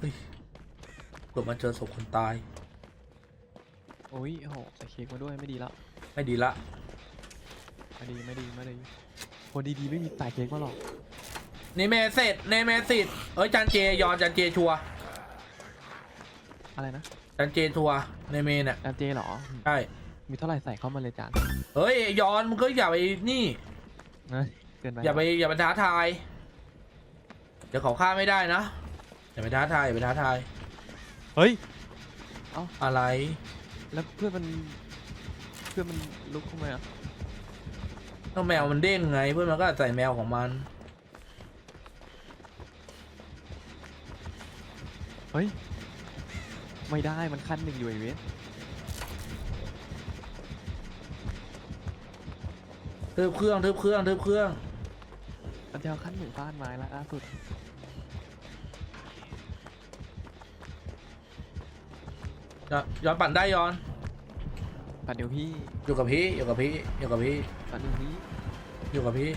เฮ้ยเกิดมาเจอศพคนตาย โอ้ยโอ้โหใส่เค้กมาด้วยไม่ดีละไม่ดีละ ไม่ดีไม่ดีไม่ดีคนดีๆไม่มีใส่เค้กมาหรอกนี่เมเสร็จเนเมสิตเอ้ยจันเจยอนจันเจชัวร์อะไรนะจันเจชัวร์ในเมเนี่ยจานเจเหรอ ใช่มีเท่าไหร่ใส่เข้ามาเลยจานเฮ้ยยอนมึงก็อย่าไปนี่ เอ้ยเกินไปอย่าไปอย่าไปท้าทาย เดี๋ยวเขาฆ่าไม่ได้นะ อย่าไปท้าทายอย่าไปท้าทายเฮ้ย อะไรแล้วเพื่อนมัน เพื่อนมันลุกเข้ามาอะต้องแมวมันเด้งไง เพื่อนมันก็ใส่แมวของมัน เฮ้ย ไม่ได้มันขั้นหนึ่งอยู่ไอเวสทึบเครื่องทึบเครื่องทึบเครื่องมันจะเอาขั้นหนึ่งฟาดไม้แล้วล่าสุด ย้อนย้อนปั่นได้ย้อน ปัดเดี๋ยวพี่อยู่กับพี่อยู่กับพี่อยู่กับพี่ปัดเดี๋ยวพี่อยู่กับพี่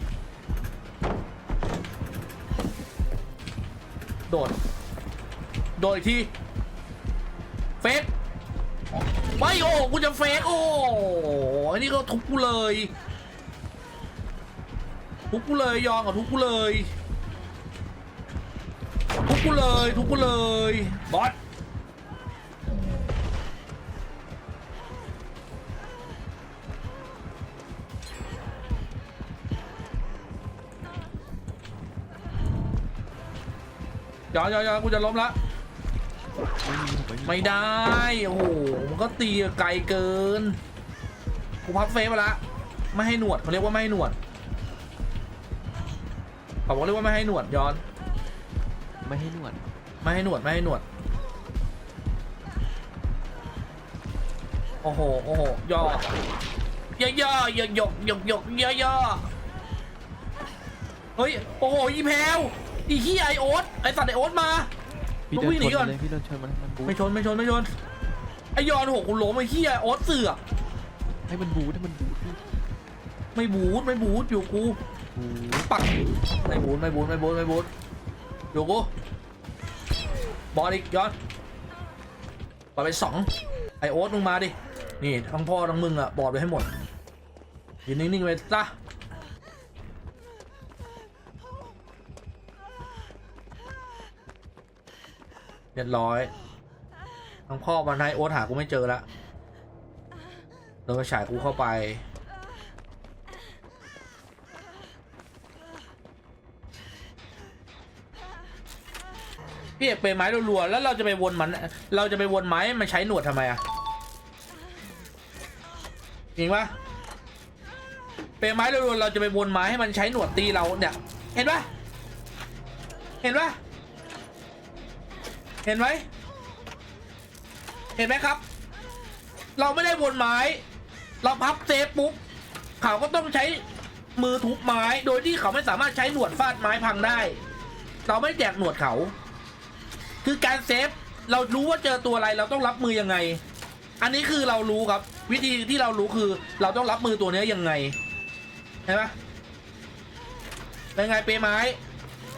โดด โดดอีกทีเฟกไม่โอ้กูจะเฟกโอ้อันนี้ก็ทุบกูเลย ทุบกูเลยยองกับทุบกูเลย ทุบกูเลย ทุบกูเลยบอส ย้อนย้อนย้อนกูจะล้มละไม่มีผมไม่ได้ โอ้โห มันก็ตีไกลเกิน กูพับเฟซมาละ ไม่ให้หนวดเขาเรียกว่าไม่ให้หนวดเขาบอกเรียกว่าไม่ให้หนวดย้อน ไม่ให้หนวด ไม่ให้หนวด ไม่ให้หนวด โอ้โห โอ้โห ย่อย่อย่อหยกหยกหยกหยกย่อย่อเฮ้ย โอ้โห อีแพลว อีขี้ไอโอ๊ตไอสัตว์ไอโอ๊ตมาพี่มึงเดินวิ่งหนีชนก่อนมันเลยพี่เดินชนมันมันบูไม่ชนไม่ชนไม่ชนไอยอนโหกูล้มไอ้ขี้ไอโอ๊ตเสือกให้มันบูให้มันบูพี่ไม่บูทไม่บูทอยู่กูบูปักไม่บูทไม่บูทไม่บูทไม่บูทอยู่กูบอลอีกย้อนบอลไปสองไอโอ๊ตมึงมาดินี่ทั้งพ่อทั้งมึงอะบอดไปให้หมดยืนนิ่งๆไปซะ เรียบร้อยทั้งพ่อมันให้โอ๊ตหากูไม่เจอละโดนกระฉายกูเข้าไป พี่เอกเปไม้รัวๆแล้วเราจะไปวนมัน เราจะไปวนไม้ให้มันใช้หนวดทำไมอะจริงปะเปไม้รัวๆเราจะไปวนไม้ให้มันใช้หนวดตีเราเนี่ย เห็นปะเห็นปะ เห็นไหมเห็นไหมครับ เราไม่ได้วนไม้ เราพับเซฟปุ๊บเขาก็ต้องใช้มือทุบไม้ โดยที่เขาไม่สามารถใช้หนวดฟาดไม้พังได้ เราไม่แจกหนวดเขา คือการเซฟเรารู้ว่าเจอตัวอะไรเราต้องรับมือยังไง อันนี้คือเรารู้ครับ วิธีที่เรารู้คือ เราต้องรับมือตัวเนี้ยยังไงเห็นปะเป็นไงเปย์ไม้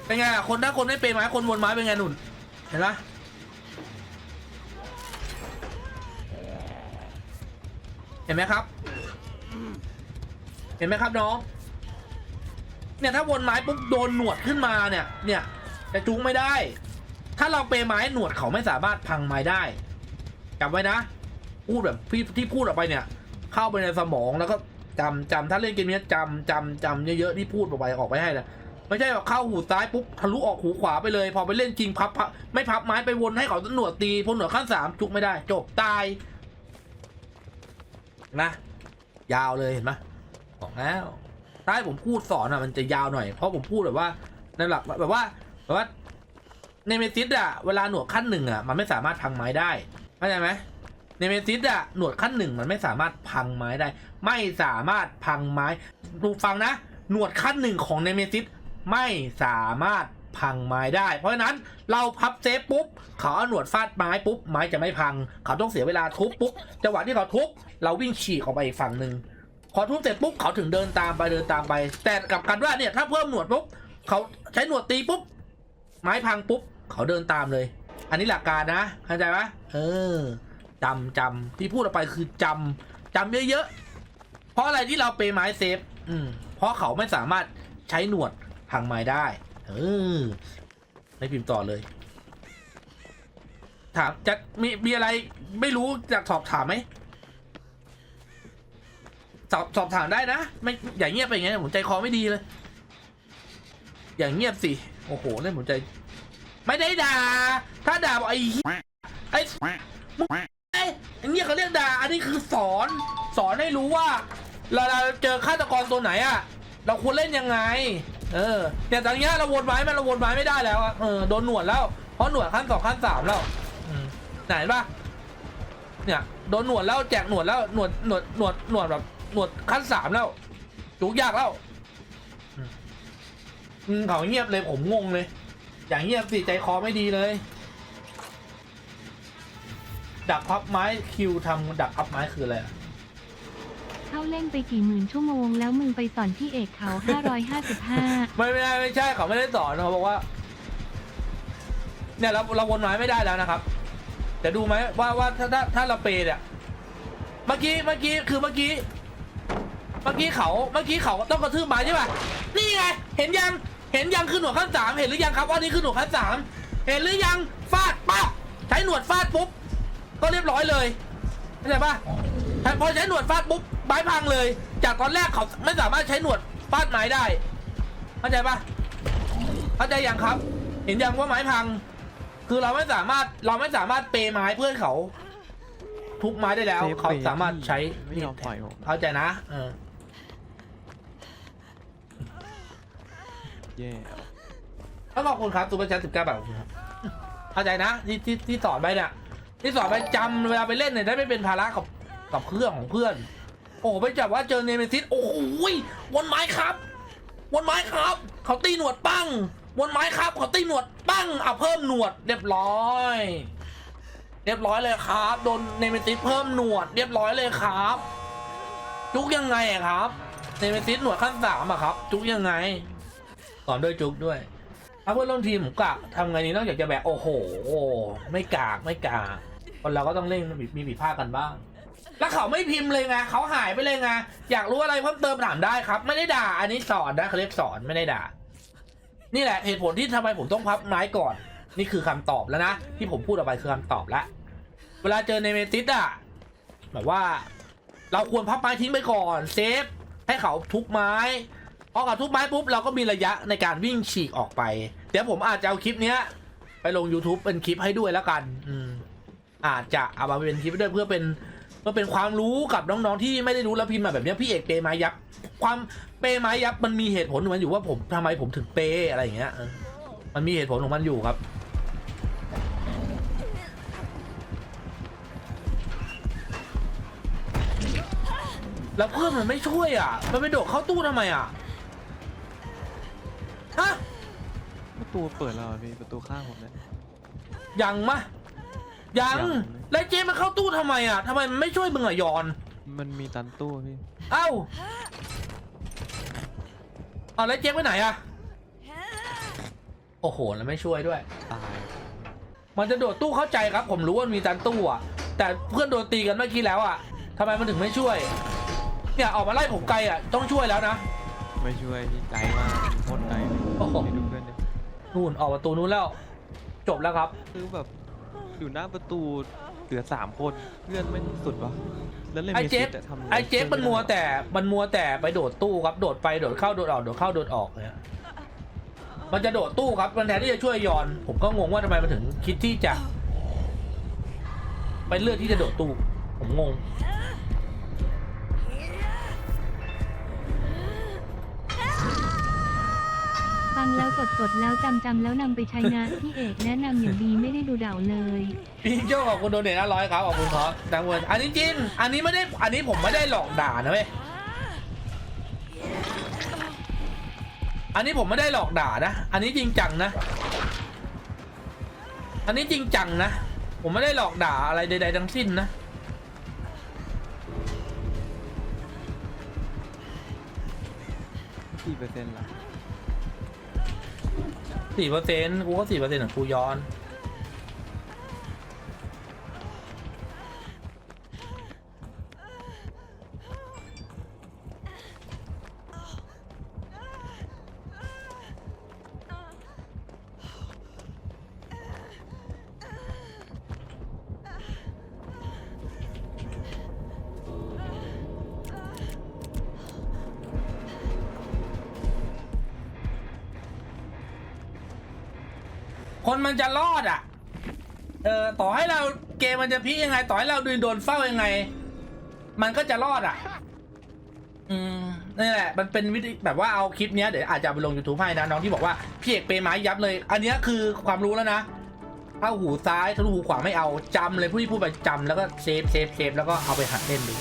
เป็นไงอะคนถ้าคนไม่เปย์ไม้คนวนไม้เป็นไงหนุนเห็นปะ เห็นไหมครับ เห็นไหมครับน้อง เนี่ยถ้าวนไม้ปุ๊บโดนหนวดขึ้นมาเนี่ย เนี่ยจะจุ้งไม่ได้ ถ้าเราเปย์ไม้หนวดเขาไม่สามารถพังไม้ได้จำไว้นะ พูดแบบที่ที่พูดออกไปเนี่ย เข้าไปในสมองแล้วก็จำจำถ้าเล่นเกมนี้จำจำจำเยอะๆที่พูดออกไปออกไปให้นะไม่ใช่แบบเข้าหูซ้ายปุ๊บทะลุออกหูขวาไปเลย พอไปเล่นจริงพับพับไม่พับไม้ไปวนให้เขาหนวดตีพอหนวดขั้นสามจุกไม่ได้ จบตาย นะ ยาวเลยเห็นไหมบอกแล้วถ้าให้ผมพูดสอนอะมันจะยาวหน่อย เพราะผมพูดแบบว่าในหลักแบบว่าแบบว่าเนเมซิสอะเวลาหนวดขั้นหนึ่งอะมันไม่สามารถพังไม้ได้เข้าใจไหมเนเมซิสอะหนวดขั้นหนึ่งมันไม่สามารถพังไม้ได้ ไม่สามารถพังไม้ดูฟังนะ หนวดขั้นหนึ่งของเนเมซิสไม่สามารถ พังไม้ได้ เพราะฉะนั้นเราพับเซฟปุ๊บเขาเอาหนวดฟาดไม้ปุ๊บไม้จะไม่พัง เขาต้องเสียเวลาทุบปุ๊บจังหวะที่เขาทุบเราวิ่งฉีกออกไปอีกฝั่งหนึ่งพอทุบเสร็จปุ๊บเขาถึงเดินตามไปเดินตามไป แต่กลับกันว่าเนี่ยถ้าเพิ่มหนวดปุ๊บเขาใช้หนวดตีปุ๊บไม้พังปุ๊บเขาเดินตามเลย อันนี้หลักการนะเข้าใจไหมเออจำจำที่พูดออกไปคือจำจำเยอะๆเพราะอะไรที่เราเปย์ไม้เซฟอืมเพราะเขาไม่สามารถใช้หนวดทางไม้ได้ เออไม่พิมพ์ต่อเลย ถามจะมีมีอะไรไม่รู้อยากสอบถามไหมสอบสอบถามได้นะ ไม่อย่างเงียบไปอย่างเงี้ยผมใจคอไม่ดีเลย อย่างเงียบสิ โอ้โหเล่นผมใจ ไม่ได้ด่า ถ้าด่าบอกไอ้เหี้ยไอ้มึงไอ้อันนี้ยเขาเรียกด่า อันนี้คือสอน สอนให้รู้ว่าเราเราเจอฆาตกรตัวไหนอะเราควรเล่นยังไง เออแต่ตอนเนี้ยเราวนไม้มันเราวนไม้ไม่ได้แล้วอะเออโดนหนวดแล้วเพราะหนวดขั้นสองขั้นสามแล้วอืมไหนปะเนี่ยโดนหนวดแล้วแจกหนวดแล้วหนวดหนวดหนวดหนวดแบบหนวดขั้นสามแล้วจุกยากแล้วอืมอืมเขาเงียบเลยผมงงเลย อย่างเงียบสิใจคอไม่ดีเลย ดักพับไม้คิวทำดักพับไม้คืออะไรอะ เข้าเล่นไปกี่หมื่นชั่วโมง แล้วมึงไปสอนพี่เอกเขา 555 ไม่ไม่ได้ไม่ใช่เขาไม่ได้สอนเขาบอกว่า เนี่ยเราเราวนไม้ไม่ได้แล้วนะครับ แต่ดูไหมว่าว่าถ้าถ้าถ้าเราเปย์เนี่ยเมื่อกี้เมื่อกี้คือเมื่อกี้ เมื่อกี้เขาเมื่อกี้เขาต้องกระทืบไม้ใช่ป่ะนี่ไงเห็นยังเห็นยังคือหนวดขั้นสามเห็นหรือยังครับว่านี่คือหนวดขั้นสามเห็นหรือยังฟาดปั๊บใช้หนวดฟาดปุ๊บก็เรียบร้อยเลยเข้าใจป่ะ พอใช้หนวดฟาดปุ๊บไม้พังเลย จากตอนแรกเขาไม่สามารถใช้หนวดฟาดไม้ได้ เข้าใจปะเข้าใจยังครับ เห็นยังว่าไม้พัง คือเราไม่สามารถเราไม่สามารถเปย์ไม้เพื่อนเขา ทุบไม้ได้แล้วซฟเขาไปสามารถใช้ไม่ยอมปล่อยผมเข้าใจนะเออแย่แล้วขอบคุณครับซูเปอร์แชทสิบเก้าบาทขอบคุณครับเข้าใจนะที่ที่ที่สอนไปเนี่ยที่สอนไปจำเวลาไปเล่นเนี่ยได้ไม่เป็นภาระกับ กับเครื่องของเพื่อน โอ้โหไปจับว่าเจอเนเมซิสโอ้โหวนไม้ครับ วนไม้ครับ เขาตีหนวดปั้ง วนไม้ครับ เขาตีหนวดปั้งเอาเพิ่มหนวดเรียบร้อย เรียบร้อยเลยครับ โดนเนเมซิสเพิ่มหนวด เรียบร้อยเลยครับ จุกยังไงอะครับเนเมซิสหนวดขั้นสามอะครับ จุกยังไงสอนด้วยจุกด้วยถ้าเพื่อนร่วมทีมผมกะทำไงนี้นอกจากจะแบบโอ้โห ไม่กากไม่กากคนเราก็ต้องเล่นมีมีผิดพลาดกันบ้าง แล้วเขาไม่พิมพ์เลยไงเขาหายไปเลยไงอยากรู้อะไรเพิ่มเติมถามได้ครับ ไม่ได้ด่า อันนี้สอนนะเขาเรียกสอนไม่ได้ด่า นี่แหละเหตุผลที่ทำไมผมต้องพับไม้ก่อน นี่คือคำตอบแล้วนะ ที่ผมพูดออกไปคือคำตอบแล้วเวลาเจอในเมติสอะแบบว่า เราควรพับไม้ทิ้งไปก่อน เซฟ ให้เขาทุบไม้พอเขาทุบไม้ปุ๊บเราก็มีระยะในการวิ่งฉีกออกไป เดี๋ยวผมอาจจะเอาคลิปเนี้ย ไปลง YouTube เป็นคลิปให้ด้วยแล้วกัน อืม อาจจะเอามาเป็นคลิปด้วยเพื่อเป็น เพื่อเป็นความรู้กับน้องๆที่ไม่ได้รู้แล้วพิมพ์มาแบบเนี้ยพี่เอกเปย์ไม้ยับ ความเปย์ไม้ยับมันมีเหตุผลของมันอยู่ว่าผมทำไมผมถึงเปย์อะไรอย่างเงี้ยเออมันมีเหตุผลของมันอยู่ครับ แล้วเพื่อนมันไม่ช่วยอะ มันไปโดดเข้าตู้ทำไมอะฮะประตูเปิดแล้วอะพี่ประตูข้างผมเนี่ยยังมะ ยังยังแล้วเจ๊มันเข้าตู้ทำไมอะทำไมมันไม่ช่วยมึงอะยอน มันมีตันตู้พี่ เอ้าเอาแล้วเจ๊ไปไหนอะ โอ้โห แล้วไม่ช่วยด้วย ตาย มันจะโดดตู้เข้าใจครับ ผมรู้ว่ามีตันตู้อะ แต่เพื่อนโดนตีกันเมื่อกี้แล้วอะทำไมมันถึงไม่ช่วย เนี่ยออกมาไล่ผมไกลอะ ต้องช่วยแล้วนะ ไม่ช่วยพี่ไกลมากโคตรไกลเลยโอ้โหให้ดูเพื่อนเนี่ยนู่นออกประตูนู้นแล้ว จบแล้วครับ คือแบบ อยู่หน้าประตูเหลือสามคนเพื่อนไม่สุดวะแล้วเลยไอ้มีเจฟสิทธิ์ะทำะรไอ้เจ๊มันมัวช่ยไได้แต่ มันมัวแต่ไปโดดตู้ครับ โดดไป โดดเข้า โดดออก โดดเข้า โดดออกเนี่ยมันจะโดดตู้ครับ มันแทนที่จะช่วยยอน ผมก็งงว่าทำไมมันถึงคิดที่จะ ไปเลือกที่จะโดดตู้ ผมงง ฟังแล้วกดกดแล้วจำจำแล้วนำไปใช้นะ พี่เอกแนะนำอย่างดีไม่ได้ดูเดาเลย พี่โจ้ขอบคุณโดเนทห้าร้อยครับขอบคุณครับดังเวิร์นอันนี้จริงอันนี้ไม่ได้อันนี้ผมไม่ได้หลอกด่านะเว้ยอันนี้ผมไม่ได้หลอกด่านะ อันนี้จริงจังนะ อันนี้จริงจังนะ ผมไม่ได้หลอกด่าอะไรใด ๆ ทั้งสิ้นนะกี่เปอร์เซ็นต์ล่ะ สี่เปอร์เซ็นต์กูก็สี่เปอร์เซ็นต์ของกูย้อน คนมันจะรอดอะ เออต่อให้เราเกมมันจะพลิยังไง ต่อให้เราดนโดนเฝ้ายังไง มันก็จะรอดอะ อืมนี่แหละ มันเป็นวิธีแบบว่าเอาคลิปเนี้ยเดี๋ยวอาจจะไปลง YouTube ให้นะน้องที่บอกว่าพี่เอกเปย์ไม้ยับเลย อันนี้คือความรู้แล้วนะถ้าหูซ้ายทะลุหูขวาไม่เอาจำเลยผู้ที่พูดไปจำแล้วก็เซฟเซฟเซฟแล้วก็เอาไปหัดเล่นดู